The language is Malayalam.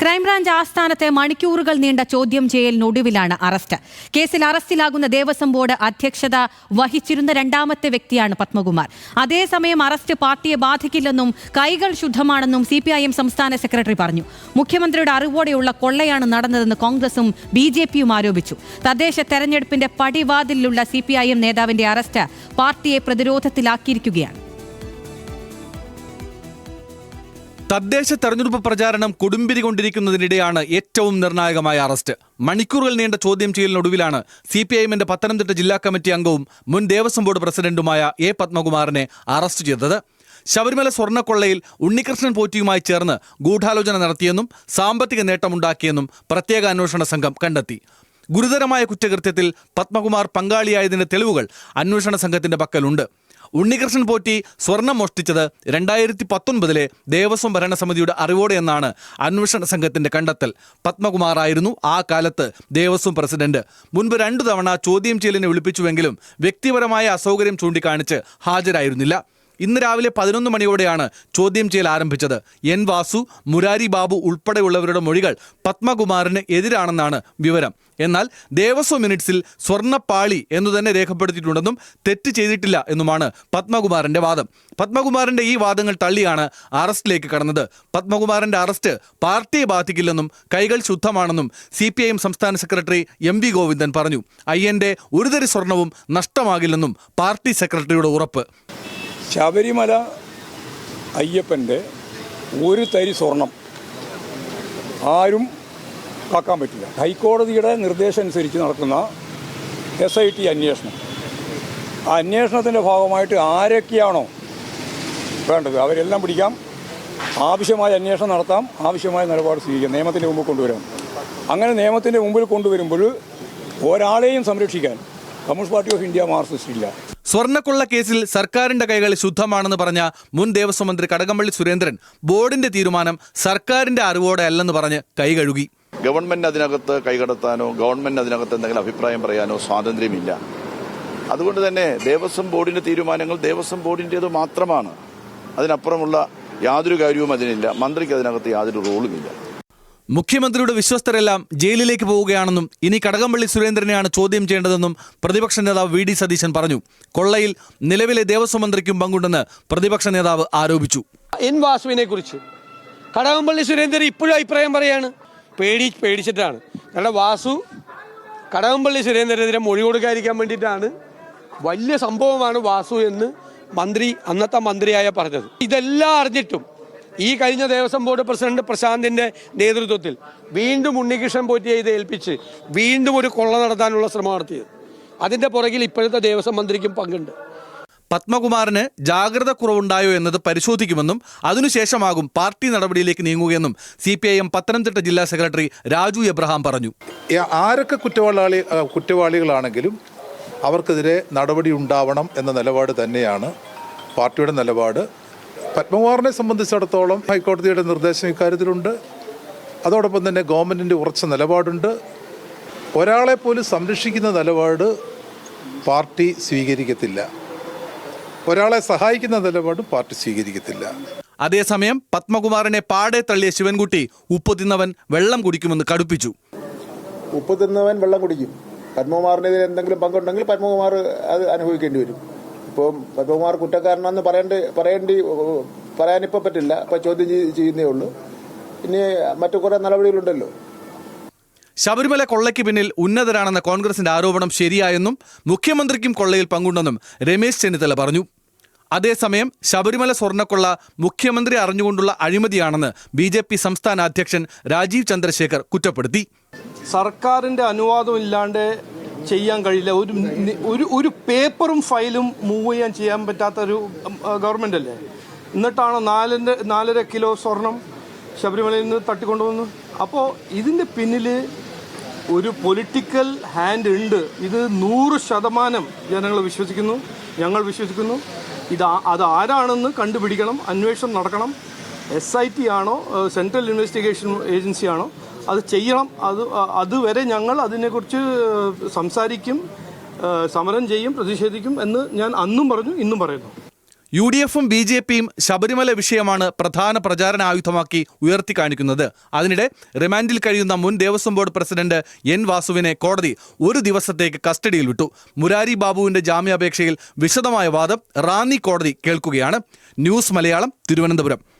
ക്രൈംബ്രാഞ്ച് ആസ്ഥാനത്തെ മണിക്കൂറുകൾ നീണ്ട ചോദ്യം ചെയ്യലിനൊടുവിലാണ് അറസ്റ്റ്. കേസിൽ അറസ്റ്റിലാകുന്ന ദേവസ്വം ബോർഡ് അധ്യക്ഷത വഹിച്ചിരുന്ന രണ്ടാമത്തെ വ്യക്തിയാണ് പത്മകുമാർ. അതേസമയം അറസ്റ്റ് പാർട്ടിയെ ബാധിക്കില്ലെന്നും കൈകൾ ശുദ്ധമാണെന്നും സി സംസ്ഥാന സെക്രട്ടറി പറഞ്ഞു. മുഖ്യമന്ത്രിയുടെ അറിവോടെയുള്ള കൊള്ളയാണ് നടന്നതെന്ന് കോൺഗ്രസും ബി ആരോപിച്ചു. തദ്ദേശ തെരഞ്ഞെടുപ്പിന്റെ പടിവാതിലുള്ള സി നേതാവിന്റെ അറസ്റ്റ് പാർട്ടിയെ പ്രതിരോധത്തിലാക്കിയിരിക്കുകയാണ്. തദ്ദേശ തെരഞ്ഞെടുപ്പ് പ്രചാരണം കൊടുമ്പിരി കൊണ്ടിരിക്കുന്നതിനിടെയാണ് ഏറ്റവും നിർണായകമായ അറസ്റ്റ്. മണിക്കൂറുകൾ നീണ്ട ചോദ്യം ചെയ്യലിനൊടുവിലാണ് സി പി ഐ എമ്മിന്റെ പത്തനംതിട്ട ജില്ലാ കമ്മിറ്റി അംഗവും മുൻ ദേവസ്വം ബോർഡ് പ്രസിഡന്റുമായ എ പത്മകുമാറിനെ അറസ്റ്റ് ചെയ്തത്. ശബരിമല സ്വർണക്കൊള്ളയിൽ ഉണ്ണികൃഷ്ണൻ പോറ്റിയുമായി ചേർന്ന് ഗൂഢാലോചന നടത്തിയെന്നും സാമ്പത്തിക നേട്ടമുണ്ടാക്കിയെന്നും പ്രത്യേക അന്വേഷണ സംഘം കണ്ടെത്തി. ഗുരുതരമായ കുറ്റകൃത്യത്തിൽ പത്മകുമാർ പങ്കാളിയായതിന്റെ തെളിവുകൾ അന്വേഷണ സംഘത്തിന്റെ പക്കലുണ്ട്. ഉണ്ണികൃഷ്ണൻ പോറ്റി സ്വർണം മോഷ്ടിച്ചത് രണ്ടായിരത്തി പത്തൊൻപതിലെ ദേവസ്വം ഭരണസമിതിയുടെ അറിവോടെയെന്നാണ് അന്വേഷണ സംഘത്തിന്റെ കണ്ടെത്തൽ. പത്മകുമാറായിരുന്നു ആ കാലത്ത് ദേവസ്വം പ്രസിഡന്റ്. മുൻപ് രണ്ടു തവണ ചോദ്യം ചെയ്യലിനെ വിളിപ്പിച്ചുവെങ്കിലും വ്യക്തിപരമായ അസൗകര്യം ചൂണ്ടിക്കാണിച്ച് ഹാജരായിരുന്നില്ല. ഇന്ന് രാവിലെ പതിനൊന്ന് മണിയോടെയാണ് ചോദ്യം ചെയ്യൽ ആരംഭിച്ചത്. എൻ വാസു മുരാരി ബാബു ഉൾപ്പെടെയുള്ളവരുടെ മൊഴികൾ പത്മകുമാറിന് എതിരാണെന്നാണ് വിവരം. എന്നാൽ ദേവസ്വം മിനിറ്റ്സിൽ സ്വർണപ്പാളി എന്നു തന്നെ രേഖപ്പെടുത്തിയിട്ടുണ്ടെന്നും തെറ്റ് ചെയ്തിട്ടില്ല എന്നുമാണ് പത്മകുമാറിന്റെ വാദം. പത്മകുമാറിന്റെ ഈ വാദങ്ങൾ തള്ളിയാണ് അറസ്റ്റിലേക്ക് കടന്നത്. പത്മകുമാറിന്റെ അറസ്റ്റ് പാർട്ടിയെ ബാധിക്കില്ലെന്നും കൈകൾ ശുദ്ധമാണെന്നും സി സംസ്ഥാന സെക്രട്ടറി എം വി ഗോവിന്ദൻ പറഞ്ഞു. അയ്യന്റെ ഒരു തരി സ്വർണവും നഷ്ടമാകില്ലെന്നും പാർട്ടി സെക്രട്ടറിയുടെ ഉറപ്പ്. ശബരിമല അയ്യപ്പന്റെ ഒരു തരി സ്വർണം ആരും കാക്കാൻ പറ്റില്ല. ഹൈക്കോടതിയുടെ നിർദ്ദേശം അനുസരിച്ച് നടക്കുന്ന എസ് ഐ ടി അന്വേഷണം. ആ അന്വേഷണത്തിന്റെ ഭാഗമായിട്ട് ആരൊക്കെയാണോ വേണ്ടത്? അവരെല്ലാം പിടിക്കാം. ആവശ്യമായ അന്വേഷണം നടത്താം. ആവശ്യമായ നിലപാട് സ്വീകരിക്കാം. നിയമത്തിന്റെ മുമ്പിൽ കൊണ്ടുവരാം. അങ്ങനെ നിയമത്തിന്റെ മുമ്പിൽ കൊണ്ടുവരുമ്പോൾ ഒരാളെയും സംരക്ഷിക്കാൻ communist party of India Marxist ഇല്ല. സ്വർണക്കൊള്ള കേസിൽ സർക്കാരിന്റെ കൈകൾ ശുദ്ധമാണെന്ന് പറഞ്ഞ മുൻ ദേവസ്വം മന്ത്രി കടകംപള്ളി സുരേന്ദ്രൻ ബോർഡിന്റെ തീരുമാനം സർക്കാരിന്റെ അറിവോടെ അല്ലെന്ന് പറഞ്ഞ് കൈകഴുകി ഗവൺമെന്റ് അതിനകത്ത് കൈകടത്താനോ ഗവൺമെന്റ് അതിനകത്ത് എന്തെങ്കിലും അഭിപ്രായം പറയാനോ സ്വാതന്ത്ര്യമില്ല. അതുകൊണ്ട് തന്നെ ദേവസ്വം ബോർഡിന്റെ തീരുമാനങ്ങൾ ദേവസ്വം ബോർഡിന്റേത് മാത്രമാണ്. അതിനപ്പുറമുള്ള യാതൊരു കാര്യവും അതിനില്ല. മന്ത്രിക്ക് അതിനകത്ത് യാതൊരു റോളുമില്ല മുഖ്യമന്ത്രിയുടെ വിശ്വസ്തരെല്ലാം ജയിലിലേക്ക് പോവുകയാണെന്നും ഇനി കടകംപള്ളി സുരേന്ദ്രനെയാണ് ചോദ്യം ചെയ്യേണ്ടതെന്നും പ്രതിപക്ഷ നേതാവ് വി ഡി സതീശൻ പറഞ്ഞു. കൊള്ളയിൽ നിലവിലെ ദേവസ്വം മന്ത്രിക്കും പങ്കുണ്ടെന്ന് പ്രതിപക്ഷ നേതാവ് ആരോപിച്ചു. എൻ വാസുവിനെ കുറിച്ച്. കടകംപള്ളി സുരേന്ദ്രൻ ഇപ്പോഴും അഭിപ്രായം പറയാണ്. പേടി പേടിച്ചിട്ടാണ്. കാരണം വാസു കടകംപള്ളി സുരേന്ദ്രനെതിരെ മൊഴി കൊടുക്കാതിരിക്കാൻ വേണ്ടിയിട്ടാണ് വലിയ സംഭവമാണ് വാസു എന്ന് മന്ത്രി അന്നത്തെ മന്ത്രിയായ പറഞ്ഞത്. ഇതെല്ലാം അറിഞ്ഞിട്ടും ഈ കഴിഞ്ഞ ദേവസ്വം ബോർഡ് പ്രസിഡന്റ് പ്രശാന്തിന്റെ നേതൃത്വത്തിൽ വീണ്ടും ഉണ്ണികൃഷ്ണൻ പോറ്റിയെ ഇത് ഏൽപ്പിച്ച് വീണ്ടും ഒരു കൊള്ള നടത്താനുള്ള ശ്രമം നടത്തിയത്. അതിന്റെ പുറകിൽ ഇപ്പോഴത്തെ ദേവസ്വം മന്ത്രിക്കും പങ്കുണ്ട്. പത്മകുമാറിന് ജാഗ്രത കുറവുണ്ടായോ എന്നത് പരിശോധിക്കുമെന്നും അതിനുശേഷമാകും പാർട്ടി നടപടിയിലേക്ക് നീങ്ങുകയെന്നും C P I M Pathanamthitta ജില്ലാ സെക്രട്ടറി രാജു എബ്രഹാം പറഞ്ഞു. ആരൊക്കെ കുറ്റവാളി കുറ്റവാളികളാണെങ്കിലും അവർക്കെതിരെ നടപടി ഉണ്ടാവണം എന്ന നിലപാട് തന്നെയാണ് പാർട്ടിയുടെ നിലപാട്. പത്മകുമാറിനെ സംബന്ധിച്ചിടത്തോളം ഹൈക്കോടതിയുടെ നിർദ്ദേശം ഇക്കാര്യത്തിലുണ്ട്. അതോടൊപ്പം തന്നെ ഗവൺമെന്റിന്റെ ഉറച്ച നിലപാടുണ്ട്. ഒരാളെ പോലും സംരക്ഷിക്കുന്ന നിലപാട് പാർട്ടി സ്വീകരിക്കത്തില്ല. ഒരാളെ സഹായിക്കുന്ന നിലപാടും പാർട്ടി സ്വീകരിക്കത്തില്ല. അതേസമയം പത്മകുമാറിനെ പാടെ തള്ളിയ ശിവൻകുട്ടി ഉപ്പ് തിന്നവൻ വെള്ളം കുടിക്കുമെന്ന് കടുപ്പിച്ചു. ഉപ്പ് തിന്നവൻ വെള്ളം കുടിക്കും. പത്മകുമാറിനെതിരെ എന്തെങ്കിലും പങ്കുണ്ടെങ്കിൽ പത്മകുമാർ അത് അനുഭവിക്കേണ്ടി വരും. ഇപ്പം പത്മകുമാർ കുറ്റക്കാരനാന്ന് പറയേണ്ടി പറയേണ്ടി പറയാനിപ്പോൾ പറ്റില്ല. ഇപ്പം ചോദ്യം ചെയ്യുന്നേ ഉള്ളൂ. ഇനി മറ്റു കുറേ നടപടികളുണ്ടല്ലോ. ശബരിമല കൊള്ളയ്ക്ക് പിന്നിൽ ഉന്നതരാണെന്ന കോൺഗ്രസിന്റെ ആരോപണം ശരിയായെന്നും മുഖ്യമന്ത്രിക്കും കൊള്ളയിൽ പങ്കുണ്ടെന്നും രമേശ് ചെന്നിത്തല പറഞ്ഞു. അതേസമയം ശബരിമല സ്വർണക്കൊള്ള മുഖ്യമന്ത്രി അറിഞ്ഞുകൊണ്ടുള്ള അഴിമതിയാണെന്ന് ബി ജെ പി സംസ്ഥാന അധ്യക്ഷൻ രാജീവ് ചന്ദ്രശേഖർ കുറ്റപ്പെടുത്തി. സർക്കാരിന്റെ അനുവാദം ഇല്ലാണ്ട് ചെയ്യാൻ കഴിയില്ല. ഒരു ഒരു ഒരു പേപ്പറും ഫയലും മൂവ് ചെയ്യാൻ ചെയ്യാൻ പറ്റാത്ത ഒരു ഗവൺമെന്റ് അല്ലേ? എന്നിട്ടാണ് നാലിന്റെ നാലര കിലോ സ്വർണം ശബരിമലയിൽ നിന്ന് തട്ടിക്കൊണ്ടുവന്നു അപ്പോൾ ഇതിന്റെ പിന്നിൽ ഒരു പൊളിറ്റിക്കൽ ഹാൻഡ് ഉണ്ട്. ഇത് നൂറ് ശതമാനം ജനങ്ങൾ വിശ്വസിക്കുന്നു ഞങ്ങൾ വിശ്വസിക്കുന്നു. ഇത് അത് ആരാണെന്ന് കണ്ടുപിടിക്കണം അന്വേഷണം നടക്കണം. എസ് ഐ ടി ആണോ സെൻട്രൽ ഇൻവെസ്റ്റിഗേഷൻ ഏജൻസി ആണോ? അത് ചെയ്യണം. അത് അതുവരെ ഞങ്ങൾ അതിനെക്കുറിച്ച് സംസാരിക്കും സമരം ചെയ്യും പ്രതിഷേധിക്കും എന്ന് ഞാൻ അന്നും പറഞ്ഞു ഇന്നും പറയുന്നു. യു ഡി എഫും ബി ജെ പിയും ശബരിമല വിഷയമാണ് പ്രധാന പ്രചാരണ ആയുധമാക്കി ഉയർത്തി കാണിക്കുന്നത്. അതിനിടെ റിമാൻഡിൽ കഴിയുന്ന മുൻ ദേവസ്വം ബോർഡ് പ്രസിഡന്റ് എൻ വാസുവിനെ കോടതി ഒരു ദിവസത്തേക്ക് കസ്റ്റഡിയിൽ വിട്ടു. മുരാരി ബാബുവിന്റെ ജാമ്യാപേക്ഷയിൽ വിശദമായ വാദം റാന്നി കോടതി കേൾക്കുകയാണ്. ന്യൂസ് മലയാളം തിരുവനന്തപുരം.